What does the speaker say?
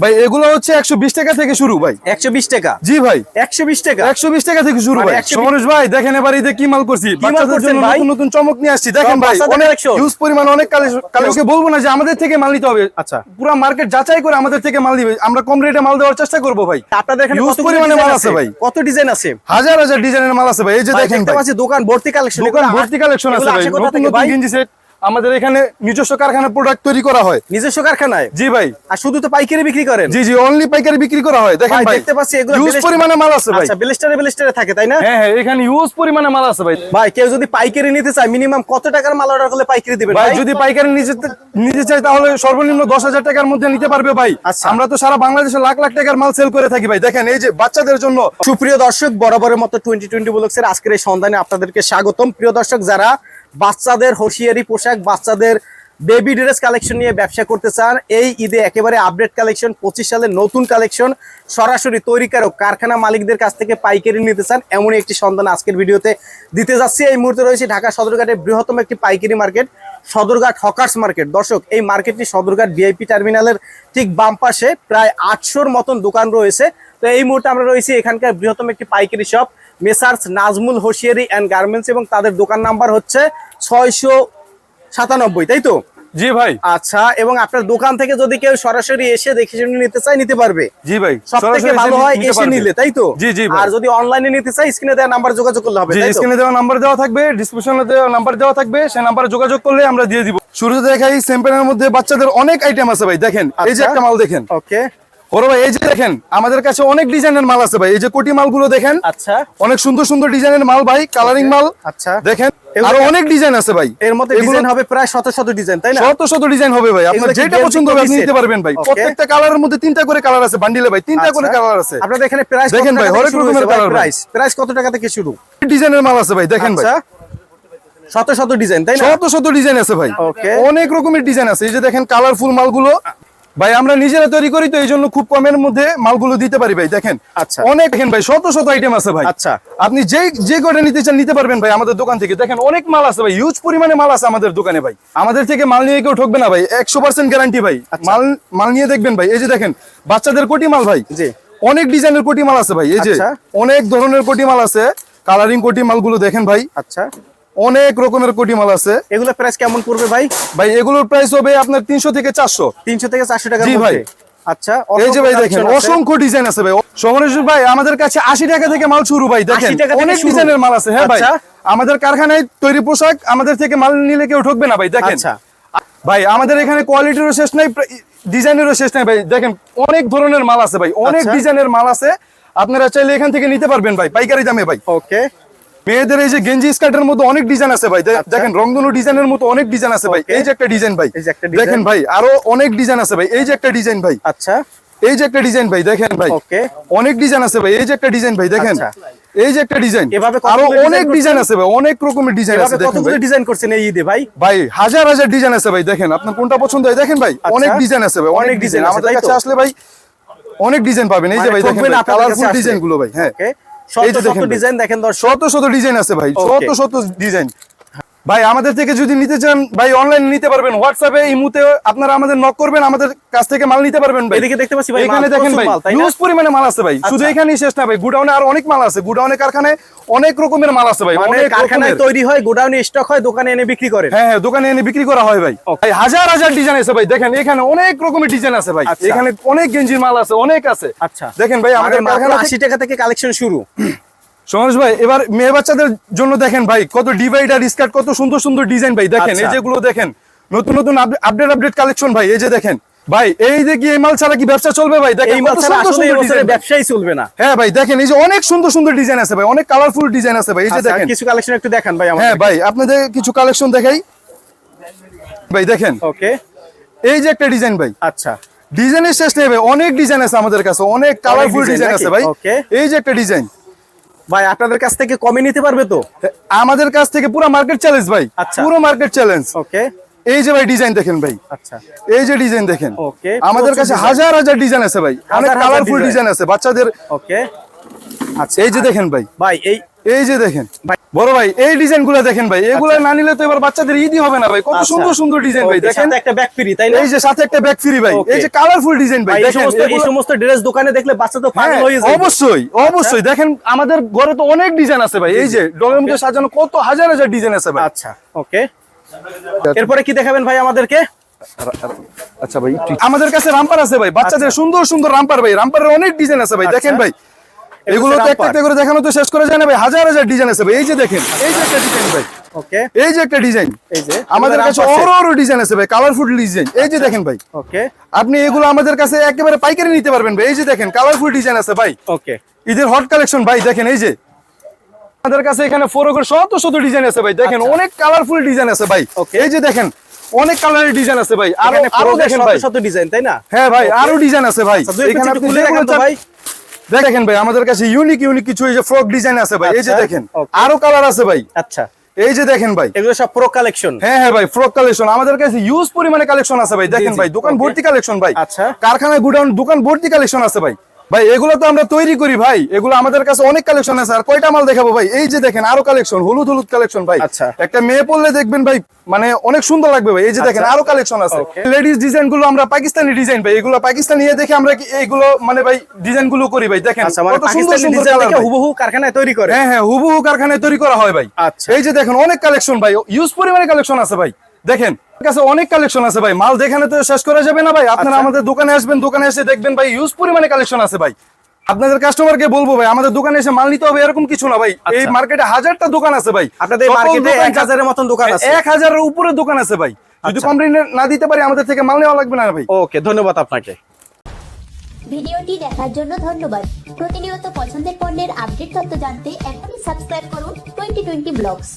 ভাই এগুলো হচ্ছে একশো বিশ টাকা থেকে শুরু ভাই। একশো বিশ টাকা? জি ভাই। একশো বিশ টাকা? একশো বিশ টাকা থেকে শুরু মানে ভাই। সমরেশ ভাই দেখেন এবার ঈদে কি মাল করছি। বাচ্চাদের জন্য নতুন নতুন চমক নিয়ে আসছি। দেখেন ভাই অনেক collection? পরিমাণ অনেক কালেকশন বলব না যে আমাদের থেকে মাল নিতে হবে। আচ্ছা। পুরো মার্কেট যাচাই করে আমাদের থেকে মাল দিবে। আমরা কম রেটে মাল দেওয়ার চেষ্টা করব ভাই। আপনাদের এখানে পরিমাণে মাল আছে? ভাই। কত ডিজাইন আছে? হাজার হাজার ডিজাইনের মাল আছে ভাই। এই যে দেখেন দোকান ভর্তি কালেকশন দোকান ভর্তি কালেকশন আছে ভাই। নতুন নতুন গেঞ্জি সেট আমাদের এখানে নিজস্ব কারখানা প্রোডাক্ট তৈরি করা হয়। নিজস্ব কারখানায়? জি ভাই। আর শুধু তো পাইকারি বিক্রি করেন? জি জি অনলি পাইকারি বিক্রি করা হয়। দেখেন ভাই, দেখতে পাচ্ছি এগুলো বেলেস্টার- পরিমাণে মাল আছে ভাই। আচ্ছা বেলেস্টারে বেলেস্টারে থাকে তাই না? হ্যাঁ হ্যাঁ এখানে হিউজ পরিমাণে মাল আছে ভাই। ভাই কেউ যদি পাইকারি নিতে চায় মিনিমাম কত টাকার মাল অর্ডার করলে পাইকারি দিবেন ভাই যদি পাইকারি নিতে নিতে চাই তাহলে সর্বনিম্ন দশ হাজার টাকার মধ্যে নিতে পারবে ভাই। আচ্ছা। আমরা তো সারা বাংলাদেশে লাখ লাখ টাকার মাল সেল করে থাকি ভাই। দেখেন এই যে বাচ্চাদের জন্য সুপ্রিয় দর্শক বরাবরের মতো টোয়েন্টি টোয়েন্টি ব্লগসের আজকের এই সন্ধানে আপনাদেরকে স্বাগতম। প্রিয় দর্শক যারা বাচ্চাদের হোশিয়ারি পোশাক, বাচ্চাদের বেবি ড্রেস কালেকশন নিয়ে ব্যবসা করতে চান, এই ঈদে একেবারে আপডেট কালেকশন পঁচিশ সালের নতুন কালেকশন সরাসরি তৈরিকারক, কারখানা মালিকদের কাছ থেকে পাইকারি নিতে চান, এমনই একটি সন্ধান আজকের ভিডিওতে দিতে যাচ্ছি। এই মুহূর্তে রয়েছে ঢাকা সদরঘাটের বৃহত্তম একটি পাইকারি মার্কেট সদরঘাট হকার্স মার্কেট দর্শক, এই মার্কেটটি সদরঘাট ভিআইপি টার্মিনালের ঠিক বাম পাশে, প্রায় আটশোর মতন দোকান রয়েছে। তো এই মুহূর্তে আমরা রয়েছি এখানকার বৃহত্তম একটি পাইকারি shop messrs Nazmul hosiery and garments এবং তাদের দোকান নাম্বার হচ্ছে ছয়শো সাতানব্বই তাই তো? জি ভাই। আচ্ছা এবং আপনার দোকান থেকে যদি কেউ সরাসরি এসে দেখে শুনে নিতে চায় নিতে পারবে। জি ভাই সব থেকে ভালো হয় এসে নিলে তাই তো? জি জি আর যদি অনলাইনে নিতে চাই স্ক্রিনে দেওয়া নাম্বার যোগাযোগ করলে হবে তাই তো? স্ক্রিনে দেওয়া নাম্বার দেওয়া থাকবে ডিসক্রিপশনে দেওয়া নাম্বার দেওয়া থাকবে সেই নাম্বারে যোগাযোগ করলে আমরা দিয়ে দিব। শুরুতে দেখাই স্যাম্পেলের মধ্যে বাচ্চাদের অনেক আইটেম আছে ভাই দেখেন এই যে আচ্ছা। একটা মাল দেখেন। ওকে ওরে ভাই এই যে দেখেন আমাদের কাছে অনেক ডিজাইনের মাল আছে ভাই। এই যে কোটি মালগুলো দেখেন আচ্ছা। অনেক সুন্দর সুন্দর ডিজাইনের মাল ভাই কালারিং মাল। আচ্ছা। দেখেন আরও অনেক ডিজাইন আছে ভাই। এর মধ্যে ডিজাইন হবে প্রায় শত শত ডিজাইন তাই না? শত শত ডিজাইন হবে ভাই। আপনার যেটা পছন্দ হবে আপনি নিতে পারবেন ভাই। প্রত্যেকটা কালারের মধ্যে তিনটা করে কালার আছে বান্ডিলে ভাই। তিনটা করে আচ্ছা। কালার আছে। আপনাদের এখানে প্রাইস দেখেন ভাই, হরেক রকমের ভাই। প্রাইস প্রাইস কত টাকা থেকে শুরু? ডিজাইনের মাল আছে ভাই দেখেন ভাই। আচ্ছা। শত শত ডিজাইন তাই না? শত শত ডিজাইন আছে ভাই. অনেক রকমের ডিজাইন আছে। এই যে দেখেন কালারফুল মালগুলো ভাই আমরা নিজেরা তৈরি করি তো এই জন্য খুব কমের মধ্যে মালগুলো দিতে পারি ভাই দেখেন। আচ্ছা। অনেক দেখেন ভাই শত শত আইটেম আছে ভাই। আচ্ছা। আপনি যে যে কটা নিতে চান নিতে পারবেন ভাই আমাদের দোকান থেকে। দেখেন অনেক মাল আছে ভাই হিউজ পরিমাণে মাল আছে আমাদের দোকানে ভাই। আমাদের থেকে মাল নিয়ে কেউ ঠকবে না ভাই একশো পার্সেন্ট গ্যারান্টি ভাই। মাল মাল নিয়ে দেখবেন ভাই। এই যে দেখেন বাচ্চাদের কোটি মাল ভাই। জি। অনেক ডিজাইনের কোটি মাল আছে ভাই এই যে। আচ্ছা। অনেক ধরনের কোটি মাল আছে। কালারিং কোটি মালগুলো দেখেন ভাই। আচ্ছা। অনেক রকমের কোটি মাল আছে। এগুলো প্রাইস কেমন পড়বে ভাই? ভাই এগুলোর প্রাইস হবে আপনার তিনশো থেকে চারশো। তিনশো থেকে চারশো টাকা জি ভাই। আচ্ছা এই যে ভাই দেখেন অসংখ্য ডিজাইন আছে ভাই। সমরেশ ভাই আমাদের কাছে আশি টাকা থেকে মাল শুরু ভাই দেখেন। 80 টাকা থেকে অনেক ডিজাইনের মাল আছে হ্যাঁ ভাই। আচ্ছা। আমাদের কারখানায় তৈরি পোশাক আমাদের থেকে মাল নিলে কেউ ঠকবে না ভাই দেখেন। আচ্ছা। ভাই আমাদের এখানে কোয়ালিটিরও শেষ নাই ডিজাইনেরও শেষ নাই ভাই। দেখেন অনেক ধরনের মাল আছে ভাই অনেক আচ্ছা। ডিজাইনের মাল আছে। আপনারা চাইলে এখান থেকে নিতে পারবেন ভাই পাইকারি দামে ভাই। ওকে মেয়েদের এই যে গেঞ্জি স্কার্টের মধ্যে অনেক ডিজাইন আছে ভাই। আচ্ছা। দেখেন রংধনু ডিজাইনের মতো অনেক ডিজাইন আছে ভাই। এই যে একটা ডিজাইন ভাই। যে একটা দেখেন ভাই আরও অনেক ডিজাইন আছে ভাই। এই যে একটা ডিজাইন ভাই। আচ্ছা। এই যে একটা ডিজাইন ভাই দেখেন ভাই। অনেক ডিজাইন আছে ভাই। এই যে একটা ডিজাইন ভাই দেখেন। আচ্ছা। এই যে একটা ডিজাইন আরও অনেক ডিজাইন আছে ভাই। অনেক রকমের ডিজাইন আছে কতগুলো ডিজাইন করছেন এই ঈদে ভাই? ভাই হাজার হাজার ডিজাইন আছে ভাই দেখেন। আপনার কোনটা পছন্দ হয়? দেখেন ভাই আচ্ছা। অনেক ডিজাইন আছে ভাই অনেক ডিজাইন আমাদের কাছে আসলে ভাই অনেক ডিজাইন পাবেন। এই যে মানে ভাই দেখেন কালারফুল ডিজাইনগুলো ভাই হ্যাঁ। শত শত ডিজাইন দেখেন শত শত ডিজাইন আছে ভাই। শত শত ডিজাইন ভাই আমাদের থেকে যদি নিতে চান ভাই অনলাইনে নিতে পারবেন। হোয়াটসঅ্যাপে ইমুতে আপনারা আমাদের নক করবেন আমাদের কাছ থেকে মাল নিতে পারবেন ভাই। এদিকে দেখতে পাচ্ছি ভাই এখানে দেখেন ভাই হিউজ পরিমাণে মাল আছে ভাই। শুধু আচ্ছা। এখানেই শেষ না ভাই গুডাউনে আর অনেক মাল আছে। গুডাউনে কারখানায় অনেক রকমের মাল আছে ভাই মানে অনেক কারখানায় তৈরি হয় গোডাউনে স্টক হয় দোকানে এনে বিক্রি করে হ্যাঁ হ্যাঁ দোকানে এনে বিক্রি করা হয় ভাই। ভাই হাজার হাজার ডিজাইন আছে ভাই দেখেন এখানে অনেক রকমের ডিজাইন আছে ভাই। আচ্ছা। এখানে অনেক গেঞ্জির মাল আছে অনেক আছে। আচ্ছা। দেখেন ভাই আমাদের কারখানা আশি টাকা থেকে কালেকশন শুরু। সমাজ ভাই এবার মেয়ে বাচ্চাদের জন্য দেখেন ভাই কত ডিভাইডার স্কার্ট কত সুন্দর সুন্দর ডিজাইন ভাই দেখেন আচ্ছা। এই যেগুলো দেখেন নতুন নতুন আপডেট আপডেট কালেকশন ভাই এই যে দেখেন। ভাই এই যে কি এই মাল ছাড়া কি ব্যবসা চলবে ভাই? দেখেন এই মাল ছাড়া আসলে এই সুন্দর বছরে ডিজাইন ব্যবসাই চলবে না। হ্যাঁ ভাই দেখেন এই যে অনেক সুন্দর সুন্দর ডিজাইন আছে ভাই অনেক কালারফুল ডিজাইন আছে ভাই এই যে আচ্ছা, দেখেন। কিছু কালেকশন একটু দেখান ভাই হ্যাঁ আমাদের ভাই আপনাদের কিছু কালেকশন দেখাই। ভাই দেখেন। ওকে। এই যে একটা ডিজাইন ভাই। আচ্ছা। ডিজাইনের শেষ নেই ভাই অনেক ডিজাইন আছে আমাদের কাছে অনেক কালারফুল ডিজাইন আছে ভাই। এই যে একটা ডিজাইন ভাই আপনাদের কাছ থেকে কমে নিতে পারবে তো? আমাদের কাছ থেকে পুরো মার্কেট চ্যালেঞ্জ ভাই আচ্ছা। পুরো মার্কেট চ্যালেঞ্জ ওকে এই যে ভাই ডিজাইন দেখেন ভাই আচ্ছা। এই যে ডিজাইন দেখেন ওকে আমাদের কাছে হাজার হাজার ডিজাইন আছে ভাই অনেক কালারফুল ডিজাইন আছে বাচ্চাদের। ওকে আচ্ছা এই যে দেখেন ভাই। ভাই এই এই যে দেখেন ভাই। বড় ভাই এই ডিজাইনগুলো দেখেন ভাই এগুলো না নিলে তো এবার বাচ্চাদের ঈদই হবে না ভাই কত আচ্ছা। সুন্দর সুন্দর ডিজাইন ভাই দেখেন। একটা ব্যাক ফ্রি তাই না? এই যে সাথে একটা ব্যাগ ফ্রি ভাই এই যে কালারফুল ডিজাইন ভাই এই দেখেন সমস্ত এই সমস্ত ড্রেস দোকানে দেখলে বাচ্চা তো পাগল হ্যাঁ, হয়ে যায় অবশ্যই অবশ্যই দেখেন আমাদের ঘরে তো অনেক ডিজাইন আছে ভাই এই যে ডলের মধ্যে সাজানো কত হাজার হাজার ডিজাইন আছে ভাই। আচ্ছা ওকে। এরপরে কি দেখাবেন ভাই আমাদেরকে? আচ্ছা ভাই আমাদের কাছে রামপার আছে ভাই বাচ্চাদের সুন্দর সুন্দর রামপার ভাই রামপারের অনেক ডিজাইন আছে ভাই আচ্ছা। দেখেন ভাই এগুলো তো একটা একটা করে দেখানো তো শেষ করা যায় না ভাই। হাজার হাজার ডিজাইন আছে ভাই। এই যে দেখেন এই যে একটা ডিজাইন ভাই। ওকে। এই যে একটা ডিজাইন এই যে আমাদের কাছে অরো ডিজাইন আছে ভাই কালারফুল ডিজাইন এই যে দেখেন ভাই। ওকে। আপনি এগুলো আমাদের কাছে একেবারে পাইকারি নিতে পারবেন ভাই। এই যে দেখেন কালারফুল ডিজাইন আছে ভাই। ওকে। ঈদের হট কালেকশন ভাই দেখেন এই যে। আমাদের কাছে এখানে ফোরকের শত শত ডিজাইন আছে ভাই। দেখেন আচ্ছা। অনেক কালারফুল ডিজাইন আছে ভাই। এই যে দেখেন অনেক কালারের ডিজাইন আছে ভাই। আরও আরও দেখেন ভাই। শত ডিজাইন তাই না? হ্যাঁ ভাই আরও ডিজাইন আছে ভাই। আচ্ছা, এখানে আপনি ভাই। দেখেন ভাই আমাদের কাছে ইউনিক ইউনিক কিছু এই যে ফ্রক ডিজাইন আছে ভাই এই যে আচ্ছা, দেখেন আরও কালার আছে ভাই। আচ্ছা। এই যে দেখেন ভাই। এগুলো সব প্রো কালেকশন হ্যাঁ হ্যাঁ ভাই ফ্রক কালেকশন আমাদের কাছে ইউজ পরিমাণে কালেকশন আছে ভাই দেখেন ভাই দোকান ভর্তি কালেকশন ভাই। আচ্ছা। কারখানায় গুডাউন দোকান ভর্তি কালেকশন আছে ভাই। ভাই এগুলো তো আমরা তৈরি করি ভাই। এগুলো আমাদের কাছে অনেক কালেকশন আছে। আর কয়টা মাল দেখাবো ভাই? এই যে দেখেন আরও কালেকশন হলুদ হলুদ কালেকশন ভাই। আচ্ছা। একটা মেয়ে পড়লে দেখবেন ভাই মানে অনেক সুন্দর লাগবে ভাই। এই যে দেখেন আচ্ছা। আরও কালেকশন আছে। লেডিস ডিজাইনগুলো আমরা পাকিস্তানি ডিজাইন ভাই। এগুলো পাকিস্তানি দেখে আমরা কি এইগুলো মানে ভাই ডিজাইনগুলো করি ভাই। দেখেন আচ্ছা মানে কত সুন্দর সুন্দর হুবহু কারখানায় তৈরি করে। হ্যাঁ হ্যাঁ হুবহু কারখানায় তৈরি করা হয় ভাই। আচ্ছা। এই যে দেখেন অনেক কালেকশন ভাই। ইউজ পরিমাণে কালেকশন আছে ভাই। দেখেন কাছে অনেক কালেকশন আছে ভাই। মাল দেখানে তো শেষ করা যাবে না ভাই। আপনারা আচ্ছা। আমাদের দোকানে আসবেন দোকানে এসে দেখবেন ভাই ইউজ পরিমাণে কালেকশন আছে ভাই। আপনাদের কাস্টমারকে বলব ভাই আমাদের দোকানে এসে মাল নিতে হবে এরকম কিছু না ভাই। এই আচ্ছা। মার্কেটে হাজারটা দোকান আছে ভাই। আপনাদের মার্কেটে দোকান- এক হাজারের মতন দোকান আছে। এক হাজারের উপরে দোকান আছে ভাই। যদি আচ্ছা। কমপ্লেন না দিতে পারি আমাদের থেকে মাল নেওয়া লাগবে না ভাই। ওকে ধন্যবাদ আপনাকে। ভিডিওটি দেখার জন্য ধন্যবাদ। প্রতিনিয়ত পছন্দের পণ্যের আপডেট তথ্য জানতে এখনই সাবস্ক্রাইব করুন টোয়েন্টি টোয়েন্টি ব্লগস